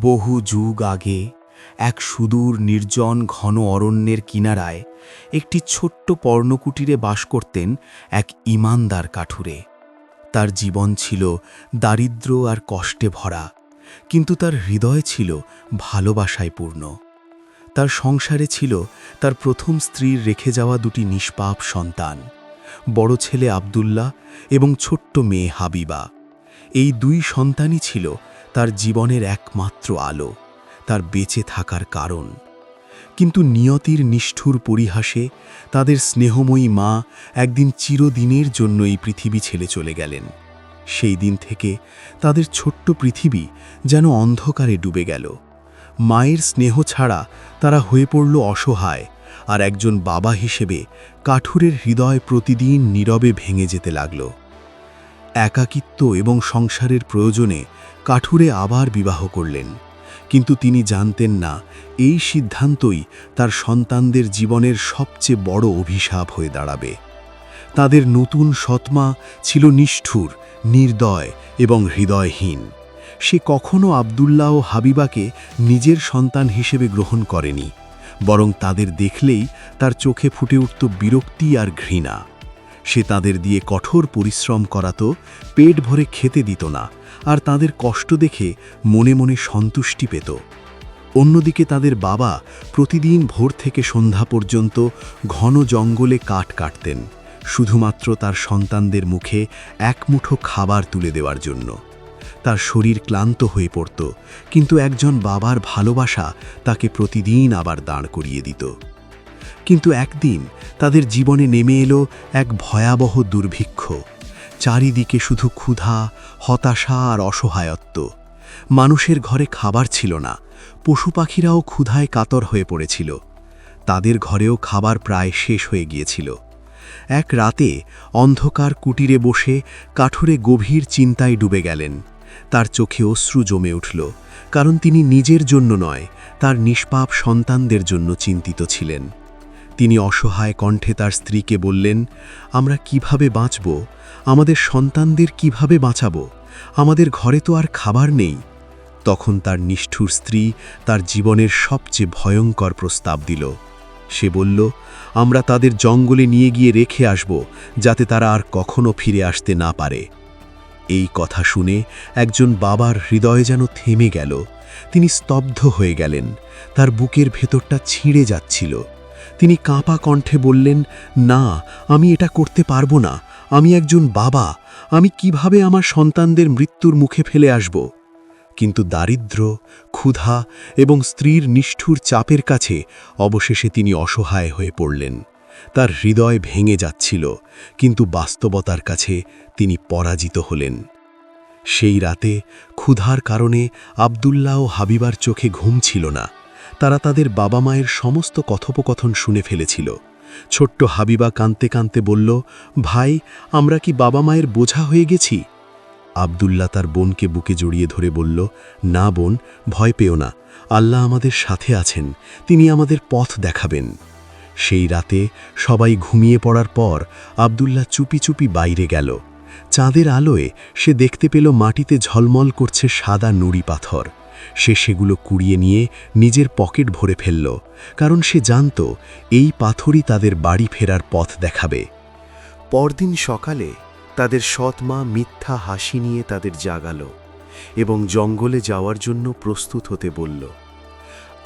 বহু যুগ আগে এক সুদূর নির্জন ঘন অরণ্যের কিনারায় একটি ছোট্ট পর্ণকুটিরে বাস করতেন এক ইমানদার কাঠুরে। তার জীবন ছিল দারিদ্র্য আর কষ্টে ভরা, কিন্তু তার হৃদয় ছিল ভালোবাসায় পূর্ণ। তার সংসারে ছিল তার প্রথম স্ত্রীর রেখে যাওয়া দুটি নিষ্পাপ সন্তান, বড় ছেলে আবদুল্লাহ এবং ছোট্ট মেয়ে হাবিবা। এই দুই সন্তানই ছিল তার জীবনের একমাত্র আলো, তার বেঁচে থাকার কারণ। কিন্তু নিয়তির নিষ্ঠুর পরিহাসে তাদের স্নেহময়ী মা একদিন চিরদিনের জন্য এই পৃথিবী ছেড়ে চলে গেলেন। সেই দিন থেকে তাদের ছোট্ট পৃথিবী যেন অন্ধকারে ডুবে গেল। মায়ের স্নেহ ছাড়া তারা হয়ে পড়ল অসহায় আর একজন বাবা হিসেবে কাঠুরের হৃদয় প্রতিদিন নীরবে ভেঙে যেতে লাগল। একাকিত্ব এবং সংসারের প্রয়োজনে কাঠুরে আবার বিবাহ করলেন। কিন্তু তিনি জানতেন না, এই সিদ্ধান্তই তার সন্তানদের জীবনের সবচেয়ে বড় অভিশাপ হয়ে দাঁড়াবে। তাদের নতুন সৎমা ছিল নিষ্ঠুর, নির্দয় এবং হৃদয়হীন। সে কখনও আবদুল্লাহ ও হাবিবাকে নিজের সন্তান হিসেবে গ্রহণ করেনি, বরং তাদের দেখলেই তার চোখে ফুটে উঠত বিরক্তি আর ঘৃণা। সে তাদের দিয়ে কঠোর পরিশ্রম করাতো পেট ভরে খেতে দিত না, আর তাদের কষ্ট দেখে মনে মনে সন্তুষ্টি পেত। অন্যদিকে তাদের বাবা প্রতিদিন ভোর থেকে সন্ধ্যা পর্যন্ত ঘন জঙ্গলে কাঠ কাটতেন, শুধুমাত্র তার সন্তানদের মুখে এক মুঠো খাবার তুলে দেওয়ার জন্য। তার শরীর ক্লান্ত হয়ে পড়ত, কিন্তু একজন বাবার ভালোবাসা তাকে প্রতিদিন আবার দাঁড় করিয়ে দিত। কিন্তু একদিন তাদের জীবনে নেমে এলো এক ভয়াবহ দুর্ভিক্ষ। চারিদিকে শুধু ক্ষুধা, হতাশা আর অসহায়ত্ব। মানুষের ঘরে খাবার ছিল না, পশু পাখিরাও ক্ষুধায় কাতর হয়ে পড়েছিল। তাদের ঘরেও খাবার প্রায় শেষ হয়ে গিয়েছিল। এক রাতে অন্ধকার কুটিরে বসে কাঠুরে গভীর চিন্তায় ডুবে গেলেন। তার চোখে অশ্রু জমে উঠল, কারণ তিনি নিজের জন্য নয়, তার নিষ্পাপ সন্তানদের জন্য চিন্তিত ছিলেন। তিনি অসহায় কণ্ঠে তার স্ত্রীকে বললেন, আমরা কীভাবে বাঁচব? আমাদের সন্তানদের কীভাবে বাঁচাব? আমাদের ঘরে তো আর খাবার নেই। তখন তার নিষ্ঠুর স্ত্রী তার জীবনের সবচেয়ে ভয়ঙ্কর প্রস্তাব দিল। সে বলল, আমরা তাদের জঙ্গলে নিয়ে গিয়ে রেখে আসব, যাতে তারা আর কখনো ফিরে আসতে না পারে। এই কথা শুনে একজন বাবার হৃদয় যেন থেমে গেল। তিনি স্তব্ধ হয়ে গেলেন। তার বুকের ভেতরটা ছিঁড়ে যাচ্ছিল। তিনি কাঁপা কণ্ঠে বললেন, না, আমি এটা করতে পারব না। আমি একজন বাবা। আমি কীভাবে আমার সন্তানদের মৃত্যুর মুখে ফেলে আসব? কিন্তু দারিদ্র্য ক্ষুধা এবং স্ত্রীর নিষ্ঠুর চাপের কাছে অবশেষে তিনি অসহায় হয়ে পড়লেন। তার হৃদয় ভেঙে যাচ্ছিল, কিন্তু বাস্তবতার কাছে তিনি পরাজিত হলেন। সেই রাতে ক্ষুধার কারণে আবদুল্লাহ ও হাবিবার চোখে ঘুম ছিল না। তারা তাদের বাবা মায়ের সমস্ত কথোপকথন শুনে ফেলেছিল। ছোট্ট হাবিবা কাঁদতে কাঁদতে বলল, ভাই, আমরা কি বাবা মায়ের বোঝা হয়ে গেছি? আবদুল্লাহ তার বোনকে বুকে জড়িয়ে ধরে বলল, না বোন, ভয় পেও না। আল্লাহ আমাদের সাথে আছেন। তিনি আমাদের পথ দেখাবেন। সেই রাতে সবাই ঘুমিয়ে পড়ার পর আবদুল্লাহ চুপি চুপি বাইরে গেল। চাঁদের আলোয় সে দেখতে পেল মাটিতে ঝলমল করছে সাদা নুড়ি পাথর। সে সেগুলো কুড়িয়ে নিয়ে নিজের পকেট ভরে ফেলল, কারণ সে জানত এই পাথরই তাদের বাড়ি ফেরার পথ দেখাবে। পরদিন সকালে তাদের সৎ মা মিথ্যা হাসি নিয়ে তাদের জাগালো এবং জঙ্গলে যাওয়ার জন্য প্রস্তুত হতে বলল,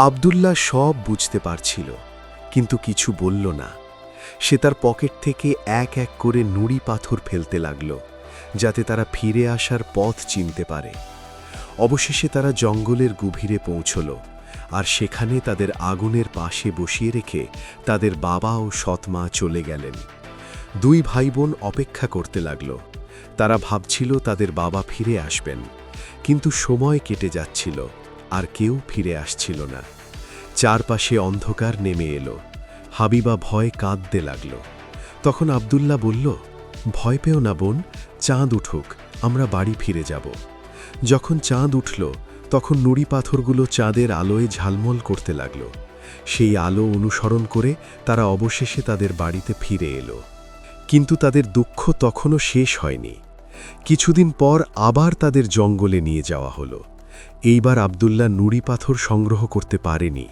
আবদুল্লাহ সব বুঝতে পারছিল, কিন্তু কিছু বলল না। সে তার পকেট থেকে এক এক করে নুড়ি পাথর ফেলতে লাগল, যাতে তারা ফিরে আসার পথ চিনতে পারে। অবশেষে তারা জঙ্গলের গভীরে পৌঁছল আর সেখানে তাদের আগুনের পাশে বসিয়ে রেখে তাদের বাবা ও সৎমা চলে গেলেন। দুই ভাই বোন অপেক্ষা করতে লাগল। তারা ভাবছিল তাদের বাবা ফিরে আসবেন, কিন্তু সময় কেটে যাচ্ছিল আর কেউ ফিরে আসছিল না। চারপাশে অন্ধকার নেমে এলো। হাবিবা ভয় কাঁদতে লাগল। তখন আবদুল্লাহ বলল, ভয় পেও না বোন, চাঁদ উঠুক, আমরা বাড়ি ফিরে যাব। যখন চাঁদ উঠল, তখন নুড়ি পাথরগুলো চাঁদের আলোয় ঝালমল করতে লাগল। সেই আলো অনুসরণ করে তারা অবশেষে তাদের বাড়িতে ফিরে এলো। কিন্তু তাদের দুঃখ তখনও শেষ হয়নি। কিছুদিন পর আবার তাদের জঙ্গলে নিয়ে যাওয়া হলো। এইবার আবদুল্লাহ নুড়ি পাথর সংগ্রহ করতে পারেনি,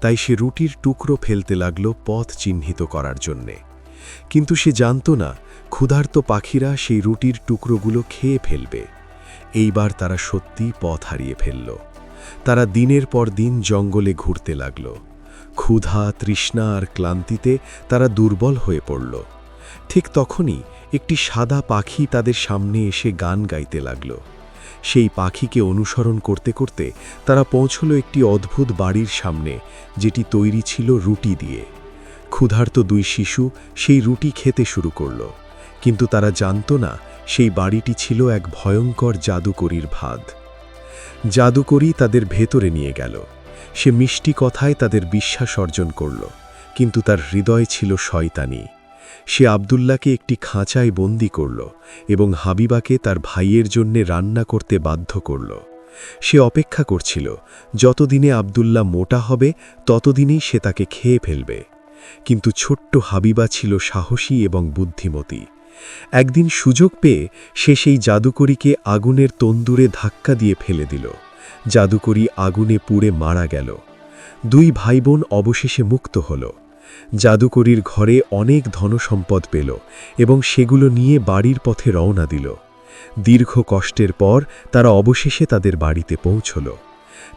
তাই সে রুটির টুকরো ফেলতে লাগল পথ চিহ্নিত করার জন্যে। কিন্তু সে জানত না, ক্ষুধার্ত পাখিরা সেই রুটির টুকরোগুলো খেয়ে ফেলবে। এইবার তারা সত্যি পথ হারিয়ে ফেলল। তারা দিনের পর দিন জঙ্গলে ঘুরতে লাগল। ক্ষুধা, তৃষ্ণা আর ক্লান্তিতে তারা দুর্বল হয়ে পড়ল। ঠিক তখনই একটি সাদা পাখি তাদের সামনে এসে গান গাইতে লাগল। সেই পাখিকে অনুসরণ করতে করতে তারা পৌঁছল একটি অদ্ভুত বাড়ির সামনে, যেটি তৈরি ছিল রুটি দিয়ে। ক্ষুধার্ত দুই শিশু সেই রুটি খেতে শুরু করল, কিন্তু তারা জানত না সেই বাড়িটি ছিল এক ভয়ঙ্কর জাদুকরীর ভাদ জাদুকরী তাদের ভেতরে নিয়ে গেল। সে মিষ্টি কথায় তাদের বিশ্বাস অর্জন করল, কিন্তু তার হৃদয় ছিল শয়তানি। সে আবদুল্লাকে একটি খাঁচায় বন্দি করল এবং হাবিবাকে তার ভাইয়ের জন্যে রান্না করতে বাধ্য করল। সে অপেক্ষা করছিল, যতদিনে আবদুল্লাহ মোটা হবে, ততদিনেই সে তাকে খেয়ে ফেলবে। কিন্তু ছোট্ট হাবিবা ছিল সাহসী এবং বুদ্ধিমতী। একদিন সুযোগ পেয়ে সে সেই জাদুকরীকে আগুনের তন্দুরে ধাক্কা দিয়ে ফেলে দিল। জাদুকরী আগুনে পুড়ে মারা গেল। দুই ভাইবোন অবশেষে মুক্ত হল। জাদুকরীর ঘরে অনেক ধনসম্পদ পেল এবং সেগুলো নিয়ে বাড়ির পথে রওনা দিল। দীর্ঘ কষ্টের পর তারা অবশেষে তাদের বাড়িতে পৌঁছল।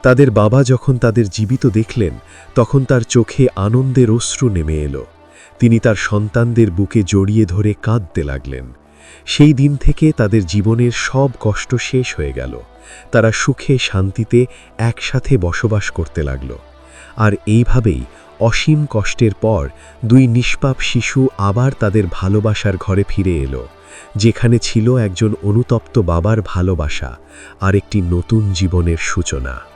তাদের বাবা যখন তাদের জীবিত দেখলেন, তখন তার চোখে আনন্দের অশ্রু নেমে এলো। তিনি তার সন্তানদের বুকে জড়িয়ে ধরে কাঁদতে লাগলেন। সেই দিন থেকে তাদের জীবনের সব কষ্ট শেষ হয়ে গেল। তারা সুখে শান্তিতে একসাথে বসবাস করতে লাগল। আর এইভাবেই অসীম কষ্টের পর দুই নিষ্পাপ শিশু আবার তাদের ভালোবাসার ঘরে ফিরে এলো, যেখানে ছিল একজন অনুতপ্ত বাবার ভালোবাসা আর একটি নতুন জীবনের সূচনা।